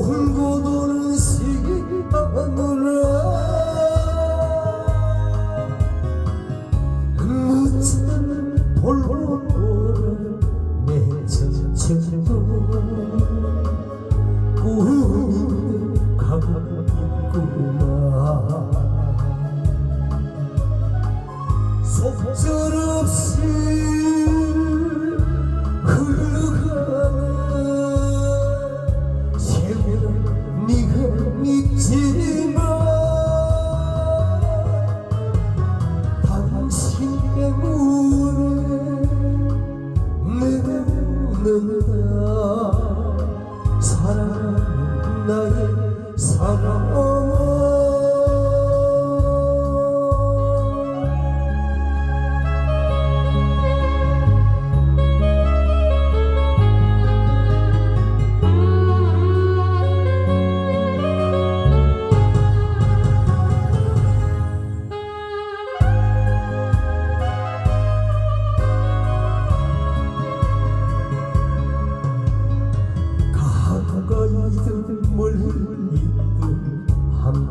흘고 도는 시간으로 묻힌 볼보를 내 전체로 꿈을 가고 있구나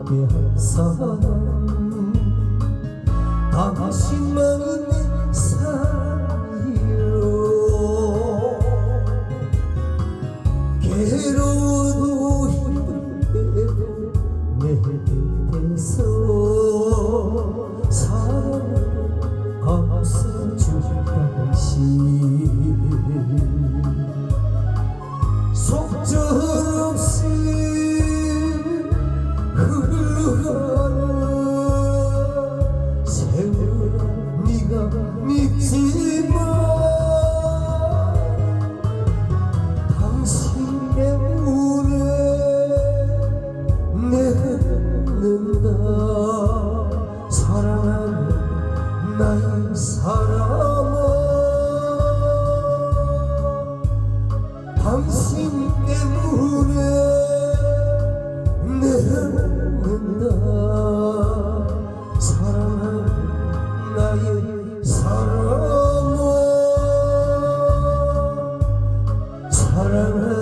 함께 한 사람 당신만이 내 사랑이요 괴로워도 힘들 때도 내 곁에서 사랑을 감싸줄 당신 속 당신 때문에 내는다. 사랑하는 나의 사랑아 사랑하는